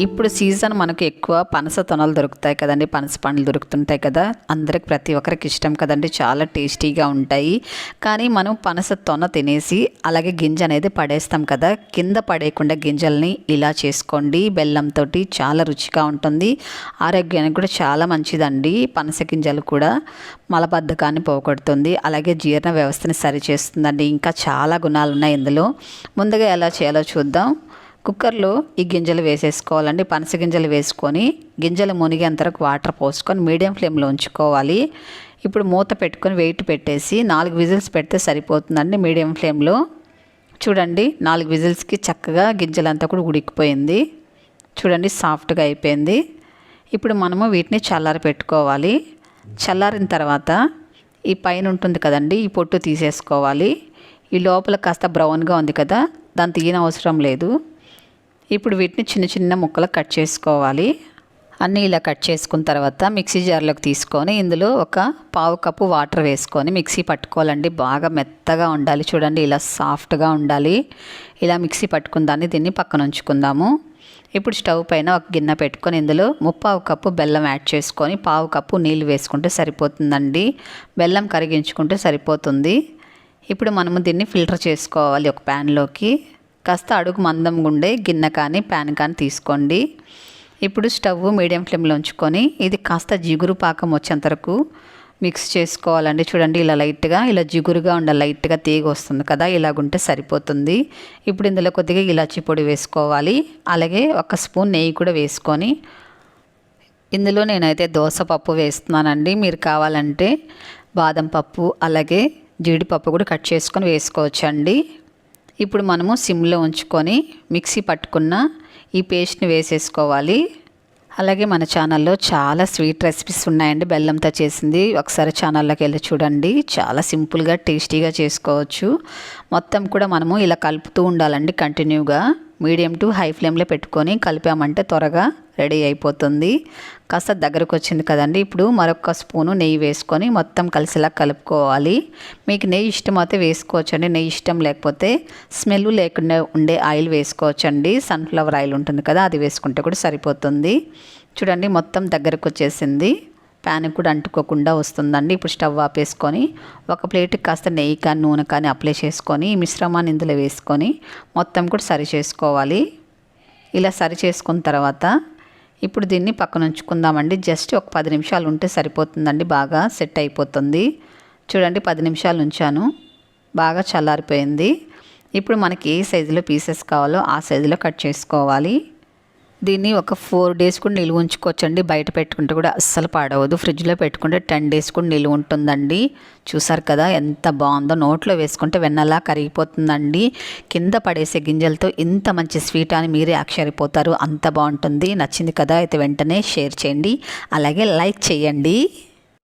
ఇప్పుడు సీజన్ మనకు ఎక్కువ పనస తొనలు దొరుకుతాయి కదండి. పనస పండ్లు దొరుకుతుంటాయి కదా. అందరికి ప్రతి ఒక్కరికి ఇష్టం కదండి. చాలా టేస్టీగా ఉంటాయి. కానీ మనం పనస తొన తినేసి అలాగే గింజ అనేది పడేస్తాం కదా. కింద పడేయకుండా గింజల్ని ఇలా చేసుకోండి. బెల్లంతో చాలా రుచిగా ఉంటుంది. ఆరోగ్యానికి కూడా చాలా మంచిదండి పనస గింజలు కూడా. మలబద్ధకాన్ని పోగొడుతుంది. అలాగే జీర్ణ వ్యవస్థని సరిచేస్తుందండి. ఇంకా చాలా గుణాలు ఉన్నాయి ఇందులో. ముందుగా ఎలా చేయాలో చూద్దాం. కుక్కర్లో ఈ గింజలు వేసేసుకోవాలండి. పనస గింజలు వేసుకొని గింజలు మునిగేంతరకు వాటర్ పోసుకొని మీడియం ఫ్లేమ్లో ఉంచుకోవాలి. ఇప్పుడు మూత పెట్టుకొని వెయిట్ పెట్టేసి నాలుగు విజిల్స్ పెడితే సరిపోతుందండి మీడియం ఫ్లేమ్లో. చూడండి నాలుగు విజిల్స్కి చక్కగా గింజలంతా కూడా ఉడికిపోయింది. చూడండి సాఫ్ట్గా అయిపోయింది. ఇప్పుడు మనము వీటిని చల్లారి పెట్టుకోవాలి. చల్లారిన తర్వాత ఈ పైన ఉంటుంది కదండి ఈ పొట్టు తీసేసుకోవాలి. ఈ లోపల కాస్త బ్రౌన్గా ఉంది కదా దాన్ని తీయన అవసరం లేదు. ఇప్పుడు వీటిని చిన్న చిన్న ముక్కలు కట్ చేసుకోవాలి. అన్నీ ఇలా కట్ చేసుకున్న తర్వాత మిక్సీ జార్లోకి తీసుకొని ఇందులో ఒక పావు కప్పు వాటర్ వేసుకొని మిక్సీ పట్టుకోవాలండి. బాగా మెత్తగా ఉండాలి. చూడండి ఇలా సాఫ్ట్గా ఉండాలి. ఇలా మిక్సీ పట్టుకుందాన్ని దీన్ని పక్కన ఉంచుకుందాము. ఇప్పుడు స్టవ్ పైన ఒక గిన్నె పెట్టుకొని ఇందులో ముప్పావు కప్పు బెల్లం యాడ్ చేసుకొని పావు కప్పు నీళ్ళు వేసుకుంటే సరిపోతుందండి. బెల్లం కరిగించుకుంటే సరిపోతుంది. ఇప్పుడు మనము దీన్ని ఫిల్టర్ చేసుకోవాలి ఒక ప్యాన్లోకి. కాస్త అడుగు మందంగా ఉండే గిన్నె కానీ ప్యాన్ కానీ తీసుకోండి. ఇప్పుడు స్టవ్ మీడియం ఫ్లేమ్లో ఉంచుకొని ఇది కాస్త జిగురు పాకం వచ్చేంత వరకు మిక్స్ చేసుకోవాలండి. చూడండి ఇలా లైట్గా ఇలా జిగురుగా ఉండాలి లైట్గా తీగ వస్తుంది కదా ఇలాగుంటే సరిపోతుంది. ఇప్పుడు ఇందులో కొద్దిగా ఇలాచి పొడి వేసుకోవాలి. అలాగే ఒక స్పూన్ నెయ్యి కూడా వేసుకొని ఇందులో నేనైతే దోసపప్పు వేస్తున్నానండి. మీరు కావాలంటే బాదం పప్పు అలాగే జీడిపప్పు కూడా కట్ చేసుకొని వేసుకోవచ్చండి. ఇప్పుడు మనము సిమ్లో ఉంచుకొని మిక్సీ పట్టుకున్న ఈ పేస్ట్ని వేసేసుకోవాలి. అలాగే మన ఛానల్లో చాలా స్వీట్ రెసిపీస్ ఉన్నాయండి. బెల్లంతో చేసింది. ఒకసారి ఛానల్లోకి వెళ్ళి చూడండి. చాలా సింపుల్గా టేస్టీగా చేసుకోవచ్చు. మొత్తం కూడా మనము ఇలా కలుపుతూ ఉండాలండి కంటిన్యూగా. మీడియం టు హై ఫ్లేమ్లో పెట్టుకొని కలిపామంటే త్వరగా రెడీ అయిపోతుంది. కాస్త దగ్గరకు వచ్చింది కదండి. ఇప్పుడు మరొక స్పూను నెయ్యి వేసుకొని మొత్తం కలిసిలా కలుపుకోవాలి. మీకు నెయ్యి ఇష్టం అయితే వేసుకోవచ్చండి. నెయ్యి ఇష్టం లేకపోతే స్మెల్ లేకుండా ఉండే ఆయిల్ వేసుకోవచ్చండి. సన్ఫ్లవర్ ఆయిల్ ఉంటుంది కదా అది వేసుకుంటే కూడా సరిపోతుంది. చూడండి మొత్తం దగ్గరకు వచ్చేసింది ప్యాన్ కూడా అంటుకోకుండా వస్తుందండి. ఇప్పుడు స్టవ్ ఆపేసుకొని ఒక ప్లేట్కి కాస్త నెయ్యి కానీ నూనె కానీ అప్లై చేసుకొని ఈ మిశ్రమాన్ని ఇందులో వేసుకొని మొత్తం కూడా సరి చేసుకోవాలి. ఇలా సరి చేసుకున్న తర్వాత ఇప్పుడు దీన్ని పక్కన ఉంచుకుందామండి. జస్ట్ ఒక పది నిమిషాలు ఉంటే సరిపోతుందండి. బాగా సెట్ అయిపోతుంది. చూడండి పది నిమిషాలు ఉంచాను. బాగా చల్లారిపోయింది. ఇప్పుడు మనకి ఏ సైజులో పీసెస్ కావాలో ఆ సైజులో కట్ చేసుకోవాలి. దీన్ని ఒక ఫోర్ డేస్ కూడా నిల్వ ఉంచుకోవచ్చండి. బయట పెట్టుకుంటే కూడా అస్సలు పాడవద్దు ఫ్రిడ్జ్లో పెట్టుకుంటే టెన్ డేస్ కూడా నిల్వ ఉంటుందండి. చూసారు కదా ఎంత బాగుందో. నోట్లో వేసుకుంటే వెన్నలా కరిగిపోతుందండి. కింద పడేసే గింజలతో ఇంత మంచి స్వీట్ అని మీరే ఆశ్చర్యపోతారు. అంత బాగుంటుంది. నచ్చింది కదా? అయితే వెంటనే షేర్ చేయండి. అలాగే లైక్ చేయండి.